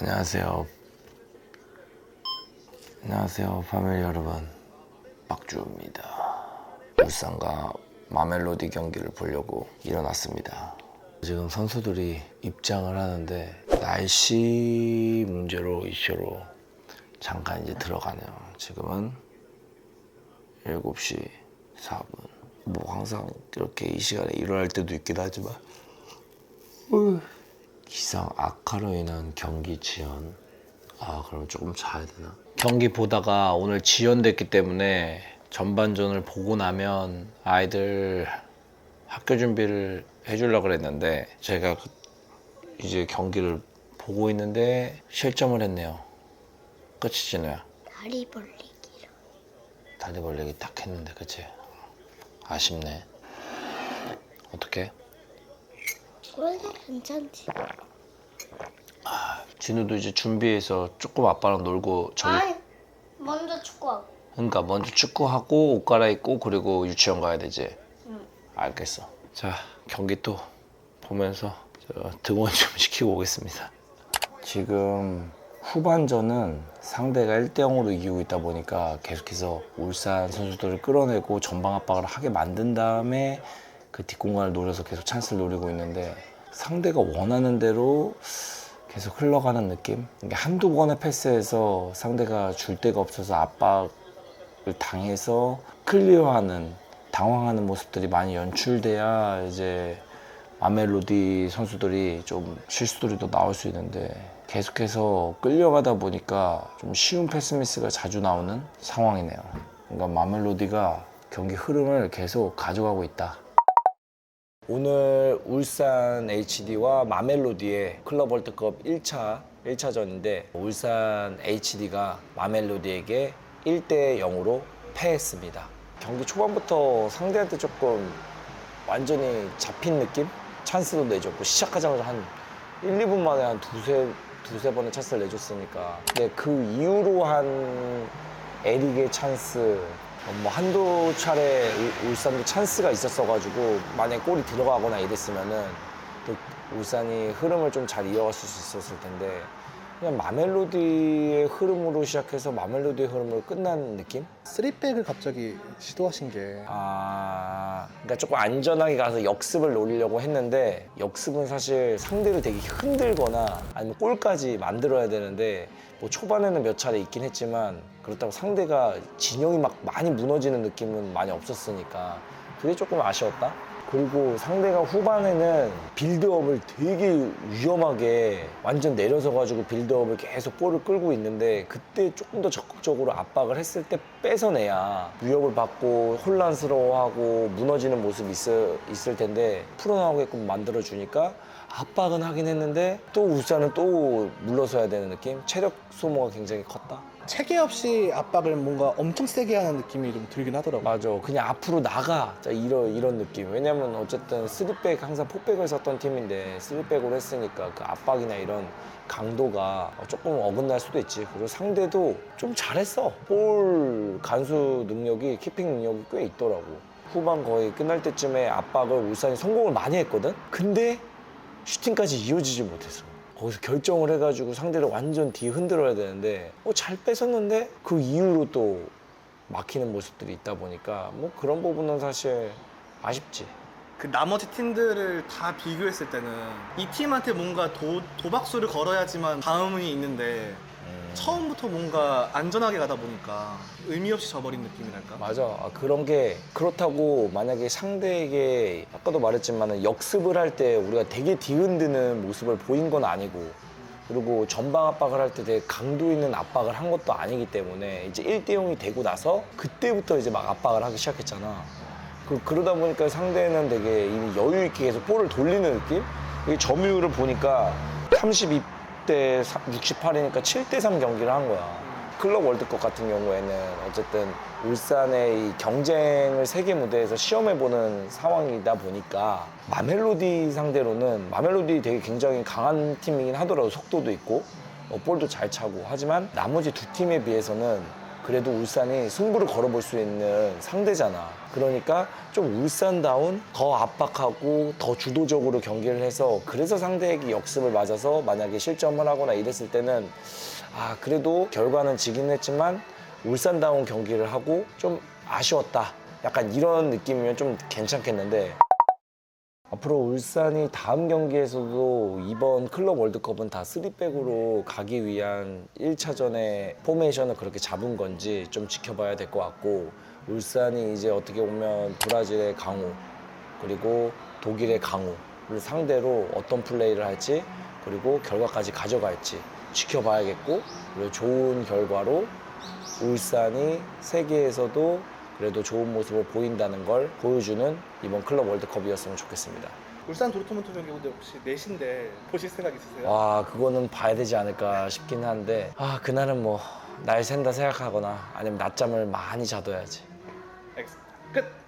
안녕하세요. 안녕하세요, 파밀리 여러분. 박주입니다. 울산과 마멜로디 경기를 보려고 일어났습니다. 지금 선수들이 입장을 하는데 날씨 문제로 이슈로 잠깐 이제 들어가네요. 지금은 7시 4분. 뭐 항상 이렇게 이 시간에 일어날 때도 있긴 하지만 기상 악화로 인한 경기 지연. 아, 그럼 조금 자야 되나? 경기 보다가 오늘 지연됐기 때문에 전반전을 보고 나면 아이들 학교 준비를 해주려고 그랬는데 제가 그- 이제 경기를 보고 있는데 실점을 했네요. 끝이지, 너야? 다리 벌리기로. 다리 벌리기 딱 했는데, 그치? 아쉽네. 어떻게? 그래도 괜찮지. 진우도 이제 준비해서 조금 아빠랑 놀고 저기 아이, 먼저 축구하고. 그러니까 먼저 축구하고 옷 갈아입고 그리고 유치원 가야 되지. 응. 알겠어. 자 경기 또 보면서 저 등원 좀 시키고 오겠습니다. 지금 후반전은 상대가 1대 0으로 이기고 있다 보니까 계속해서 울산 선수들을 끌어내고 전방 압박을 하게 만든 다음에 그 뒷공간을 노려서 계속 찬스를 노리고 있는데 상대가 원하는 대로 계속 흘러가는 느낌? 한두 번의 패스에서 상대가 줄 데가 없어서 압박을 당해서 클리어하는 당황하는 모습들이 많이 연출돼야 이제 아멜로디 선수들이 좀 실수들이 더 나올 수 있는데 계속해서 끌려가다 보니까 좀 쉬운 패스 미스가 자주 나오는 상황이네요. 그러니까 마멜로디가 경기 흐름을 계속 가져가고 있다. 오늘 울산 HD와 마멜로디의 클럽 월드컵 1차 1차전인데 울산 HD가 마멜로디에게 1대 0으로 패했습니다. 경기 초반부터 상대한테 조금 완전히 잡힌 느낌? 찬스도 내줬고 시작하자마자 한 1, 2분 만에 한 두세 두세 번의 찬스를 내줬으니까 근데 그 이후로 한 에릭의 찬스 어, 뭐 한두 차례 울- 울산도 찬스가 있었어가지고 만약에 골이 들어가거나 이랬으면은 또 울산이 흐름을 좀 잘 이어갔을 수 있었을 텐데 그냥 마멜로디의 흐름으로 시작해서 마멜로디의 흐름으로 끝난 느낌? 3백을 갑자기 시도하신 게 아, 그러니까 조금 안전하게 가서 역습을 노리려고 했는데 역습은 사실 상대를 되게 흔들거나 아니면 골까지 만들어야 되는데 뭐 초반에는 몇 차례 있긴 했지만 그렇다고 상대가 진영이 막 많이 무너지는 느낌은 많이 없었으니까 그게 조금 아쉬웠다. 그리고 상대가 후반에는 빌드업을 되게 위험하게 완전 내려서 가지고 빌드업을 계속 볼을 끌고 있는데 그때 조금 더 적극적으로 압박을 했을 때 뺏어내야 위협을 받고 혼란스러워하고 무너지는 모습이 있을, 있을 텐데 풀어나오게끔 만들어 주니까 압박은 하긴 했는데 또 울산은 또 물러서야 되는 느낌? 체력 소모가 굉장히 컸다 체계 없이 압박을 뭔가 엄청 세게 하는 느낌이 좀 들긴 하더라고요. 맞아. 그냥 앞으로 나가. 자, 이런, 이런 느낌. 왜냐면 어쨌든 쓰리백, 항상 포백을 썼던 팀인데 쓰리백으로 했으니까 그 압박이나 이런 강도가 조금 어긋날 수도 있지. 그리고 상대도 좀 잘했어. 볼 간수 능력이, 키핑 능력이 꽤 있더라고. 후반 거의 끝날 때쯤에 압박을 울산이 성공을 많이 했거든? 근데 슈팅까지 이어지지 못했어. 거기서 결정을 해가지고 상대를 완전 뒤 흔들어야 되는데 어, 잘 뺏었는데 그 이후로 또 막히는 모습들이 있다 보니까 뭐 그런 부분은 사실 아쉽지. 그 나머지 팀들을 다 비교했을 때는 이 팀한테 뭔가 도, 도박수를 걸어야지만 다음이 있는데 처음부터 뭔가 안전하게 가다 보니까 의미 없이 져버린 느낌이랄까? 맞아. 아, 그런 게 그렇다고 만약에 상대에게 아까도 말했지만 역습을 할 때 우리가 되게 뒤흔드는 모습을 보인 건 아니고 그리고 전방 압박을 할 때 되게 강도 있는 압박을 한 것도 아니기 때문에 이제 1대 0이 되고 나서 그때부터 이제 막 압박을 하기 시작했잖아. 그, 그러다 보니까 상대는 되게 이미 여유 있게 계속 볼을 돌리는 느낌? 이게 점유율을 보니까 32 대 68이니까 7대 3 경기를 한 거야. 클럽 월드컵 같은 경우에는 어쨌든 울산의 이 경쟁을 세계 무대에서 시험해보는 상황이다 보니까 마멜로디 상대로는 마멜로디 되게 굉장히 강한 팀이긴 하더라도 속도도 있고 어, 볼도 잘 차고 하지만 나머지 두 팀에 비해서는 그래도 울산이 승부를 걸어볼 수 있는 상대잖아. 그러니까 좀 울산다운 더 압박하고 더 주도적으로 경기를 해서 그래서 상대에게 역습을 맞아서 만약에 실점을 하거나 이랬을 때는 아 그래도 결과는 지긴 했지만 울산다운 경기를 하고 좀 아쉬웠다. 약간 이런 느낌이면 좀 괜찮겠는데 앞으로 울산이 다음 경기에서도 이번 클럽 월드컵은 다 3백으로 가기 위한 1차전의 포메이션을 그렇게 잡은 건지 좀 지켜봐야 될 것 같고 울산이 이제 어떻게 보면 브라질의 강호 그리고 독일의 강호를 상대로 어떤 플레이를 할지 그리고 결과까지 가져갈지 지켜봐야겠고 그리고 좋은 결과로 울산이 세계에서도 그래도 좋은 모습을 보인다는 걸 보여주는 이번 클럽 월드컵이었으면 좋겠습니다. 울산 도르트문트 경기 근데 혹시 넷인데 보실 생각 있으세요? 와 그거는 봐야 되지 않을까 싶긴 한데 아 그날은 뭐 날 샌다 생각하거나 아니면 낮잠을 많이 자둬야지 알겠습니다. 끝.